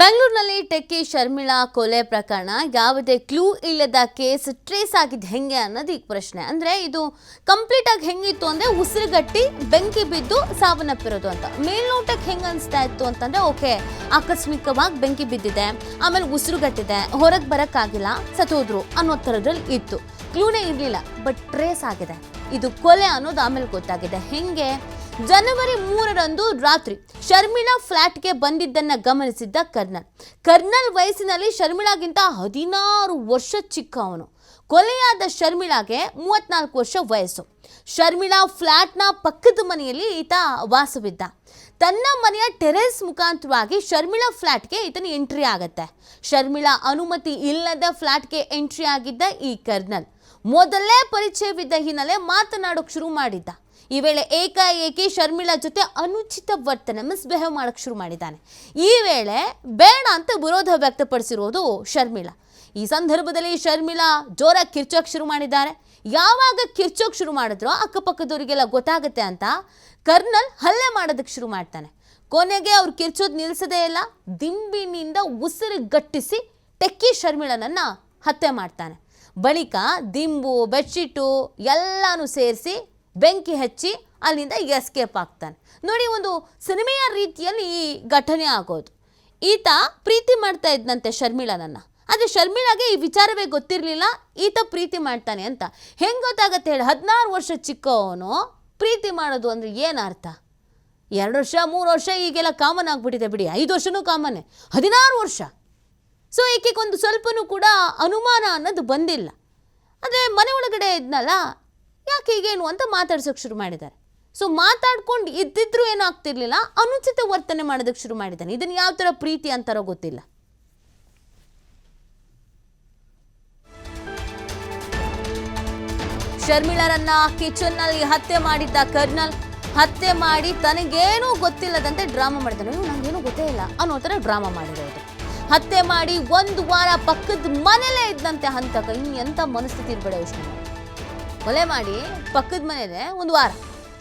ಬೆಂಗಳೂರಿನಲ್ಲಿ ಟೆಕ್ಕಿ ಶರ್ಮಿಳಾ ಕೊಲೆ ಪ್ರಕರಣ. ಯಾವುದೇ ಕ್ಲೂ ಇಲ್ಲದ ಕೇಸ್ ಟ್ರೇಸ್ ಆಗಿದ್ದು ಹೆಂಗೆ ಅನ್ನೋದು ಈಗ ಪ್ರಶ್ನೆ. ಅಂದ್ರೆ ಇದು ಕಂಪ್ಲೀಟ್ ಆಗಿ ಹೆಂಗಿತ್ತು ಅಂದ್ರೆ ಉಸಿರುಗಟ್ಟಿ, ಬೆಂಕಿ ಬಿದ್ದು ಸಾವನ್ನಪ್ಪಿರೋದು ಅಂತ. ಮೇಲ್ನೋಟಕ್ಕೆ ಹೆಂಗೆ ಅನಿಸ್ತಾ ಇತ್ತು ಅಂತಂದ್ರೆ, ಓಕೆ, ಆಕಸ್ಮಿಕವಾಗಿ ಬೆಂಕಿ ಬಿದ್ದಿದೆ, ಆಮೇಲೆ ಉಸಿರುಗಟ್ಟಿದೆ, ಹೊರಗೆ ಬರಕ್ಕಾಗಿಲ್ಲ, ಸತ್ತೋದ್ರು ಅನ್ನೋ ಥರದ್ರಲ್ಲಿ ಇತ್ತು. ಕ್ಲೂನೇ ಇರಲಿಲ್ಲ, ಬಟ್ ಟ್ರೇಸ್ ಆಗಿದೆ. ಇದು ಕೊಲೆ ಅನ್ನೋದು ಆಮೇಲೆ ಗೊತ್ತಾಗಿದೆ. ಹೆಂಗೆ? ಜನವರಿ ಮೂರರಂದು ರಾತ್ರಿ ಶರ್ಮಿಳಾ ಫ್ಲ್ಯಾಟ್ಗೆ ಬಂದಿದ್ದನ್ನ ಗಮನಿಸಿದ್ದ ಕರ್ನಲ್. ಕರ್ನಲ್ ವಯಸ್ಸಿನಲ್ಲಿ ಶರ್ಮಿಳಾಗಿಂತ ಹದಿನಾರು ವರ್ಷ ಚಿಕ್ಕ ಅವನು. ಕೊಲೆಯಾದ ಶರ್ಮಿಳಾಗೆ ಮೂವತ್ನಾಲ್ಕು ವರ್ಷ ವಯಸ್ಸು. ಶರ್ಮಿಳಾ ಫ್ಲ್ಯಾಟ್ನ ಪಕ್ಕದ ಮನೆಯಲ್ಲಿ ಈತ ವಾಸವಿದ್ದ. ತನ್ನ ಮನೆಯ ಟೆರೆಸ್ ಮುಖಾಂತರವಾಗಿ ಶರ್ಮಿಳಾ ಫ್ಲ್ಯಾಟ್ಗೆ ಈತನ ಎಂಟ್ರಿ ಆಗತ್ತೆ. ಶರ್ಮಿಳಾ ಅನುಮತಿ ಇಲ್ಲದ ಫ್ಲ್ಯಾಟ್ಗೆ ಎಂಟ್ರಿ ಆಗಿದ್ದ ಈ ಕರ್ನಲ್. ಮೊದಲೇ ಪರಿಚಯವಿದ್ದ ಹಿನ್ನೆಲೆ ಮಾತನಾಡೋಕೆ ಶುರು ಮಾಡಿದ್ದ. ಈ ವೇಳೆ ಏಕಾಏಕಿ ಶರ್ಮಿಳಾ ಜೊತೆ ಅನುಚಿತ ವರ್ತನೆ ಮಿಸ್ಬಿಹೇವ್ ಮಾಡೋಕೆ ಶುರು ಮಾಡಿದ್ದಾನೆ. ಈ ವೇಳೆ ಬೇಡ ಅಂತ ವಿರೋಧ ವ್ಯಕ್ತಪಡಿಸಿರೋದು ಶರ್ಮಿಳಾ. ಈ ಸಂದರ್ಭದಲ್ಲಿ ಶರ್ಮಿಳಾ ಜೋರಾಗಿ ಕಿರ್ಚೋಕ್ ಶುರು ಮಾಡಿದ್ದಾರೆ. ಯಾವಾಗ ಕಿರ್ಚೋಕ್ ಶುರು ಮಾಡಿದ್ರೋ ಅಕ್ಕಪಕ್ಕದವರಿಗೆಲ್ಲ ಗೊತ್ತಾಗುತ್ತೆ ಅಂತ ಕರ್ನಲ್ ಹಲ್ಲೆ ಮಾಡೋದಕ್ಕೆ ಶುರು ಮಾಡ್ತಾನೆ. ಕೊನೆಗೆ ಅವ್ರು ಕಿರ್ಚೋದು ನಿಲ್ಲಿಸದೇ ಇಲ್ಲ. ದಿಂಬಿನಿಂದ ಉಸಿರು ಗಟ್ಟಿಸಿ ಟೆಕ್ಕಿ ಶರ್ಮಿಳನನ್ನ ಹತ್ಯೆ ಮಾಡ್ತಾನೆ. ಬಳಿಕ ದಿಂಬು, ಬೆಡ್ಶೀಟು ಎಲ್ಲಾನು ಸೇರಿಸಿ ಬೆಂಕಿ ಹಚ್ಚಿ ಅಲ್ಲಿಂದ ಎಸ್ಕೇಪ್ ಆಗ್ತಾನೆ. ನೋಡಿ, ಒಂದು ಸಿನಿಮೆಯ ರೀತಿಯಲ್ಲಿ ಈ ಘಟನೆ ಆಗೋದು. ಈತ ಪ್ರೀತಿ ಮಾಡ್ತಾ ಇದ್ದಂತೆ ಶರ್ಮಿಳನನ್ನ. ಆದರೆ ಶರ್ಮಿಳಾಗೆ ಈ ವಿಚಾರವೇ ಗೊತ್ತಿರಲಿಲ್ಲ, ಈತ ಪ್ರೀತಿ ಮಾಡ್ತಾನೆ ಅಂತ. ಹೆಂಗೆ ಗೊತ್ತಾಗತ್ತೆ ಹೇಳಿ, ಹದಿನಾರು ವರ್ಷ ಚಿಕ್ಕವನು, ಪ್ರೀತಿ ಮಾಡೋದು ಅಂದರೆ ಏನು ಅರ್ಥ? ಎರಡು ವರ್ಷ, ಮೂರು ವರ್ಷ, ಈಗೆಲ್ಲ ಕಾಮನ್ ಆಗಿಬಿಟ್ಟಿದೆ ಬಿಡಿ. ಐದು ವರ್ಷನೂ ಕಾಮನ್ನೇ ಹದಿನಾರು ವರ್ಷ. ಸೊ ಈಕೆಗೊಂದು ಸ್ವಲ್ಪನೂ ಕೂಡ ಅನುಮಾನ ಅನ್ನೋದು ಬಂದಿಲ್ಲ. ಆದರೆ ಮನೆ ಒಳಗಡೆ ಇದ್ನಲ್ಲ ಯಾಕೆ ಹೀಗೇನು ಅಂತ ಮಾತಾಡ್ಸೋಕೆ ಶುರು ಮಾಡಿದ್ದಾರೆ. ಸೊ ಮಾತಾಡ್ಕೊಂಡು ಇದ್ದಿದ್ರು ಏನೂ ಆಗ್ತಿರ್ಲಿಲ್ಲ, ಅನುಚಿತ ವರ್ತನೆ ಮಾಡೋದಕ್ಕೆ ಶುರು ಮಾಡಿದ್ದಾನೆ. ಇದನ್ನು ಯಾವ ಥರ ಪ್ರೀತಿ ಅಂತಾರೋ ಗೊತ್ತಿಲ್ಲ. ಶರ್ಮಿಳರನ್ನ ಕಿಚನ್ನಲ್ಲಿ ಹತ್ಯೆ ಮಾಡಿದ್ದ ಕರ್ನಲ್, ಹತ್ಯೆ ಮಾಡಿ ತನಗೇನೂ ಗೊತ್ತಿಲ್ಲದಂತೆ ಡ್ರಾಮಾ ಮಾಡಿದ್ದಾನೆ. ನನಗೇನು ಗೊತ್ತೇ ಇಲ್ಲ. ಅನ್ನೋ ಥರ ಡ್ರಾಮಾ ಮಾಡಿರೋದು. ಹತ್ಯೆ ಮಾಡಿ ಒಂದು ವಾರ ಪಕ್ಕದ ಮನೇಲೇ ಇದ್ದಂತೆ ಹಂತಕ. ಇನ್ನು ಎಂಥ ಮನಸ್ಥಿತಿ ಇರ್ಬೇಡ ಯೋಚನೆ. ಕೊಲೆ ಮಾಡಿ ಪಕ್ಕದ ಮನೇಲೆ ಒಂದು ವಾರ.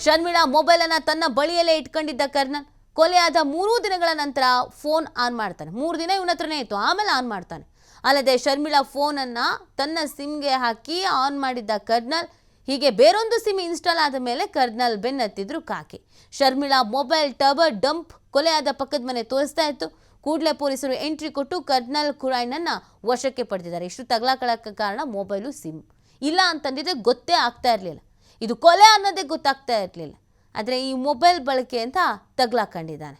ಶರ್ಮಿಳಾ ಮೊಬೈಲನ್ನು ತನ್ನ ಬಳಿಯಲ್ಲೇ ಇಟ್ಕೊಂಡಿದ್ದ ಕರ್ನಲ್. ಕೊಲೆಯಾದ ಮೂರೂ ದಿನಗಳ ನಂತರ ಫೋನ್ ಆನ್ ಮಾಡ್ತಾನೆ. ಮೂರು ದಿನ ಇವನ ಹತ್ರನೇ ಇತ್ತು, ಆಮೇಲೆ ಆನ್ ಮಾಡ್ತಾನೆ. ಅಲ್ಲದೆ ಶರ್ಮಿಳಾ ಫೋನನ್ನು ತನ್ನ ಸಿಮ್ಗೆ ಹಾಕಿ ಆನ್ ಮಾಡಿದ್ದ ಕರ್ನಲ್, ಹೀಗೆ ಬೇರೊಂದು ಸಿಮ್ ಇನ್ಸ್ಟಾಲ್ ಆದ ಮೇಲೆ ಕರ್ನಲ್ ಬೆನ್ನತ್ತಿದ್ರು ಕಾಕಿ. ಶರ್ಮಿಳಾ ಮೊಬೈಲ್ ಟವರ್ ಡಂಪ್ ಕೊಲೆಯಾದ ಪಕ್ಕದ ಮನೆ ತೋರಿಸ್ತಾ ಇತ್ತು. ಕೂಡಲೇ ಪೊಲೀಸರು ಎಂಟ್ರಿ ಕೊಟ್ಟು ಕರ್ನಲ್ ಕುರಾಯ್ನನ್ನ ವಶಕ್ಕೆ ಪಡೆದಿದ್ದಾರೆ. ಇಷ್ಟು ತಗಲಾಕಳಕ್ಕೆ ಕಾರಣ ಮೊಬೈಲು ಸಿಮ್ ಇಲ್ಲ ಅಂತಂದಿದ್ರೆ ಗೊತ್ತೇ ಆಗ್ತಾ ಇರಲಿಲ್ಲ. ಇದು ಕೊಲೆ ಅನ್ನೋದೇ ಗೊತ್ತಾಗ್ತಾ ಇರಲಿಲ್ಲ. ಆದರೆ ಈ ಮೊಬೈಲ್ ಬಳಕೆ ಅಂತ ತಗ್ಲಾಕೊಂಡಿದ್ದಾನೆ.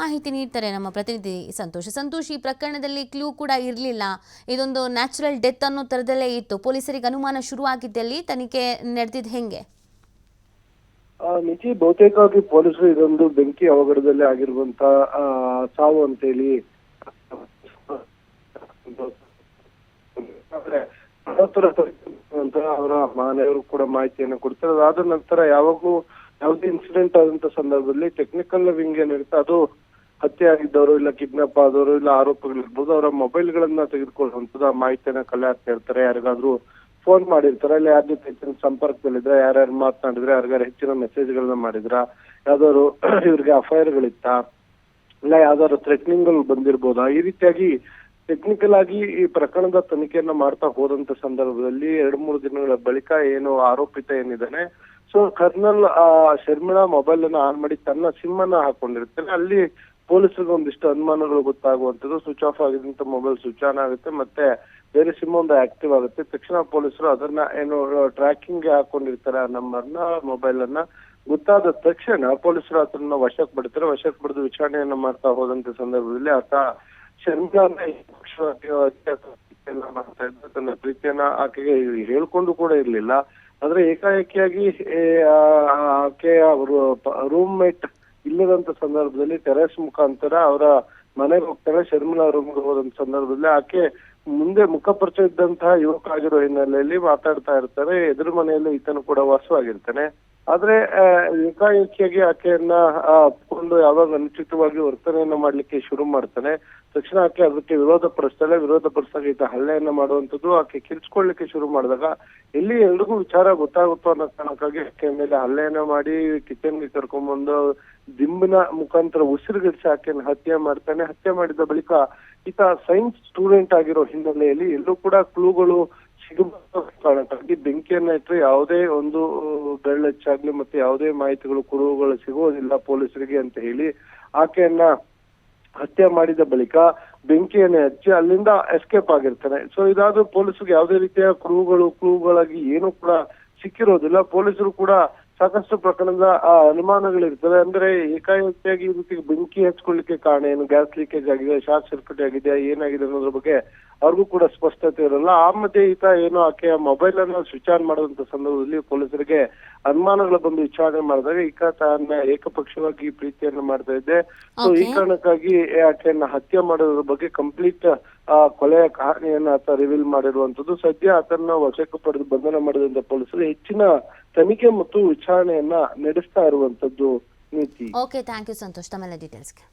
ಮಾಹಿತಿ ನೀಡ್ತಾರೆ ನಮ್ಮ ಪ್ರತಿನಿಧಿ ಸಂತೋಷ. ಸಂತೋಷ್, ಈ ಪ್ರಕರಣದಲ್ಲಿ ಕ್ಲೂ ಕೂಡ ಇರಲಿಲ್ಲ. ಇದೊಂದು ನ್ಯಾಚುರಲ್ ಡೆತ್ ಅನ್ನೋ ಥರದಲ್ಲೇ ಇತ್ತು. ಪೊಲೀಸರಿಗೆ ಅನುಮಾನ ಶುರುವಾಗಿದ್ದಲ್ಲಿ ತನಿಖೆ ನಡೆದಿದ್ದು ಹೆಂಗೆ? ನಿಜಿ ಬಹುತೇಕವಾಗಿ ಪೊಲೀಸರು ಇದೊಂದು ಬೆಂಕಿ ಅವಘಡದಲ್ಲಿ ಆಗಿರುವಂತ ಸಾವು ಅಂತೇಳಿ ಆದ್ರೆ ಅವರ ಮನೆಯವರು ಕೂಡ ಮಾಹಿತಿಯನ್ನು ಕೊಡ್ತಾರೆ ಅದಾದ ನಂತರ ಯಾವಾಗೂ ಯಾವುದೇ ಇನ್ಸಿಡೆಂಟ್ ಆದಂತ ಸಂದರ್ಭದಲ್ಲಿ ಟೆಕ್ನಿಕಲ್ ವಿಂಗ್ ಏನಿರುತ್ತೆ ಅದು ಹತ್ಯೆ ಆಗಿದ್ದವರು ಇಲ್ಲ ಕಿಡ್ನಾಪ್ ಆದವರು ಇಲ್ಲ ಆರೋಪಗಳಿರ್ಬೋದು ಅವರ ಮೊಬೈಲ್ ಗಳನ್ನ ತೆಗೆದುಕೊಳ್ಳುವಂತದ ಮಾಹಿತಿಯನ್ನ ಕಲೆ ಹಾಕ್ತಾ ಇರ್ತಾರೆ ಯಾರಿಗಾದ್ರೂ ಫೋನ್ ಮಾಡಿರ್ತಾರೆ? ಇಲ್ಲ ಯಾರ ಜೊತೆ ಹೆಚ್ಚಿನ ಸಂಪರ್ಕದಲ್ಲಿದ್ರೆ? ಯಾರ್ಯಾರು ಮಾತನಾಡಿದ್ರೆ ಯಾರಿಗಾರು ಹೆಚ್ಚಿನ ಮೆಸೇಜ್ ಗಳನ್ನ ಮಾಡಿದ್ರ? ಯಾವ್ದಾದ್ರು ಇವ್ರಿಗೆ ಅಫೈರ್ ಗಳಿತ್ತ? ಇಲ್ಲ ಯಾವ್ದಾದ್ರು ಥ್ರೆಟ್ನಿಂಗ್ ಬಂದಿರ್ಬೋದಾ? ಈ ರೀತಿಯಾಗಿ ಟೆಕ್ನಿಕಲ್ ಆಗಿ ಈ ಪ್ರಕರಣದ ತನಿಖೆಯನ್ನ ಮಾಡ್ತಾ ಹೋದಂತ ಸಂದರ್ಭದಲ್ಲಿ ಎರಡ್ ಮೂರು ದಿನಗಳ ಬಳಿಕ ಏನು ಆರೋಪಿತ ಏನಿದ್ದಾನೆ ಸೊ ಕರ್ನಲ್, ಆ, ಶರ್ಮಿಳಾ ಮೊಬೈಲ್ ಅನ್ನ ಆನ್ ಮಾಡಿ ತನ್ನ ಸಿಮ್ ಅನ್ನ ಹಾಕೊಂಡಿರ್ತಾನೆ ಅಲ್ಲಿ ಪೊಲೀಸರಿಗೆ ಒಂದಿಷ್ಟು ಅನುಮಾನಗಳು ಗೊತ್ತಾಗುವಂತದ್ದು ಸ್ವಿಚ್ ಆಫ್ ಆಗಿದಂತ ಮೊಬೈಲ್ ಸ್ವಿಚ್ ಆನ್ ಆಗುತ್ತೆ, ಮತ್ತೆ ಬೇರೆ ಸಿಮ್ ಒಂದು ಆಕ್ಟಿವ್ ಆಗುತ್ತೆ. ತಕ್ಷಣ ಪೊಲೀಸರು ಅದನ್ನ ಏನು ಟ್ರ್ಯಾಕಿಂಗ್ ಹಾಕೊಂಡಿರ್ತಾರೆ ಆ ನಂಬರ್ನ ಮೊಬೈಲ್ ಅನ್ನ. ಗೊತ್ತಾದ ತಕ್ಷಣ ಪೊಲೀಸರು ಆತನ ವಶಕ್ಕೆ ಪಡ್ತಾರೆ. ವಶಕ್ಕೆ ಪಡೆದು ವಿಚಾರಣೆಯನ್ನ ಮಾಡ್ತಾ ಹೋದಂತ ಸಂದರ್ಭದಲ್ಲಿ ಆತ ಪಕ್ಷವಾಗಿ ಎಲ್ಲ ಮಾಡ್ತಾ ಇದ್ದ ತನ್ನ ಪ್ರೀತಿಯನ್ನ ಆಕೆಗೆ ಹೇಳ್ಕೊಂಡು ಕೂಡ ಇರ್ಲಿಲ್ಲ. ಆದ್ರೆ ಏಕಾಏಕಿಯಾಗಿ ಆಕೆಯ ರೂಮ್ ಮೇಟ್ ಇಲ್ಲದಂತ ಸಂದರ್ಭದಲ್ಲಿ ಟೆರೆಸ್ ಮುಖಾಂತರ ಅವರ ಮನೆಗೆ ಹೋಗ್ತಾನೆ ಶರ್ಮಿಲಾ ರೂಮ್ಗೆ ಹೋದಂತ ಸಂದರ್ಭದಲ್ಲಿ ಆಕೆ ಮುಂದೆ ಮುಖಪರಿಚಯ ಇದ್ದಂತಹ ಯುವಕ ಆಗಿರೋ ಹಿನ್ನೆಲೆಯಲ್ಲಿ ಮಾತಾಡ್ತಾ ಇರ್ತಾರೆ. ಎದುರು ಮನೆಯಲ್ಲಿ ಈತನು ಕೂಡ ವಾಸವಾಗಿರ್ತಾನೆ. ಆದ್ರೆ ಏಕಾಏಕಿಯಾಗಿ ಆಕೆಯನ್ನ ಅಪ್ಕೊಂಡು ಯಾವಾಗ ಅನುಚಿತವಾಗಿ ವರ್ತನೆಯನ್ನ ಮಾಡ್ಲಿಕ್ಕೆ ಶುರು ಮಾಡ್ತಾನೆ, ತಕ್ಷಣ ಆಕೆ ಅದಕ್ಕೆ ವಿರೋಧ ಪಡಿಸ್ತಾಳೆ. ವಿರೋಧ ಪಡಿಸಿದಾಗ ಈತ ಹಲ್ಲೆಯನ್ನ ಮಾಡುವಂತದ್ದು ಆಕೆ ಕಿರ್ಚ್ಕೊಳ್ಲಿಕ್ಕೆ ಶುರು ಮಾಡಿದಾಗ ಎಲ್ಲಿ ಎಲ್ರಿಗೂ ವಿಚಾರ ಗೊತ್ತಾಗುತ್ತೋ ಅನ್ನೋ ಕಾರಣಕ್ಕಾಗಿ ಆಕೆ ಮೇಲೆ ಹಲ್ಲೆಯನ್ನ ಮಾಡಿ ಕಿಚನ್ಗೆ ಕರ್ಕೊಂಡ್ಬಂದು ದಿಂಬಿನ ಮುಖಾಂತರ ಉಸಿರುಗಡಿಸಿ ಆಕೆಯನ್ನು ಹತ್ಯೆ ಮಾಡ್ತಾನೆ. ಹತ್ಯೆ ಮಾಡಿದ ಬಳಿಕ ಈತ ಸೈನ್ಸ್ ಸ್ಟೂಡೆಂಟ್ ಆಗಿರೋ ಹಿನ್ನೆಲೆಯಲ್ಲಿ ಎಲ್ಲೂ ಕೂಡ ಕ್ಲೂಗಳು ಕಾರಣಕ್ಕಾಗಿ ಬೆಂಕಿಯನ್ನ ಇಟ್ಟರೆ ಯಾವುದೇ ಒಂದು ಬೆರಳೆಚ್ಚಾಗ್ಲಿ ಮತ್ತೆ ಯಾವುದೇ ಮಾಹಿತಿಗಳು, ಕುರುಹುಗಳು ಸಿಗುವುದಿಲ್ಲ ಪೊಲೀಸರಿಗೆ ಅಂತ ಹೇಳಿ ಆಕೆಯನ್ನ ಹತ್ಯೆ ಮಾಡಿದ ಬಳಿಕ ಬೆಂಕಿಯನ್ನ ಹಚ್ಚಿ ಅಲ್ಲಿಂದ ಎಸ್ಕೇಪ್ ಆಗಿರ್ತಾನೆ. ಸೊ ಇದಾದ್ರೂ ಪೊಲೀಸರಿಗೆ ಯಾವುದೇ ರೀತಿಯ ಕುರುಹುಗಳು, ಕುರುಹುಗಳಾಗಿ ಏನು ಕೂಡ ಸಿಕ್ಕಿರೋದಿಲ್ಲ. ಪೊಲೀಸರು ಕೂಡ ಸಾಕಷ್ಟು ಪ್ರಕರಣದ ಆ, ಅನುಮಾನಗಳಿರ್ತವೆ ಅಂದ್ರೆ ಏಕಾಏಕಿಯಾಗಿ ಈ ರೀತಿ ಬೆಂಕಿ ಹಚ್ಕೊಳ್ಳಿಕ್ಕೆ ಕಾರಣ ಏನು? ಗ್ಯಾಸ್ ಲೀಕೇಜ್ ಆಗಿದೆ ಶಾರ್ಟ್ ಸರ್ಕ್ಯೂಟ್ ಆಗಿದೆ ಏನಾಗಿದೆ ಅನ್ನೋದ್ರ ಬಗ್ಗೆ ಅವ್ರಿಗೂ ಕೂಡ ಸ್ಪಷ್ಟತೆ ಇರಲ್ಲ. ಆ ಮಧ್ಯೆ ಈತ ಏನೋ ಆಕೆಯ ಮೊಬೈಲ್ ಅನ್ನ ಸ್ವಿಚ್ ಆನ್ ಮಾಡುವಂತ ಸಂದರ್ಭದಲ್ಲಿ ಪೊಲೀಸರಿಗೆ ಅನುಮಾನಗಳು ಬಂದು ವಿಚಾರಣೆ ಮಾಡಿದಾಗ ಈತ ತನ್ನ ಏಕಪಕ್ಷವಾಗಿ ಪ್ರೀತಿಯನ್ನ ಮಾಡ್ತಾ ಇದ್ದೆ. ಸೊ ಈ ಕಾರಣಕ್ಕಾಗಿ ಆಕೆಯನ್ನ ಹತ್ಯೆ ಮಾಡೋದ್ರ ಬಗ್ಗೆ ಕಂಪ್ಲೀಟ್ ಕೊಲೆಯ ಕಾರಣೆಯನ್ನು ಆತ ರಿವೀಲ್ ಮಾಡಿರುವಂತದ್ದು ಸದ್ಯ ಆತನ ವಶಕ್ಕೆ ಪಡೆದು ಬಂಧನ ಮಾಡಿದಂತ ಪೊಲೀಸರು ಹೆಚ್ಚಿನ ತನಿಖೆ ಮತ್ತು ವಿಚಾರಣೆಯನ್ನ ನಡೆಸ್ತಾ ಇರುವಂತದ್ದು ನೀತಿ. ಓಕೆ ಥ್ಯಾಂಕ್ ಯು ಸಂತೋಷ್ ತಮ್ಮೆಲ್ಲ ಡೀಟೇಲ್ಸ್ಗೆ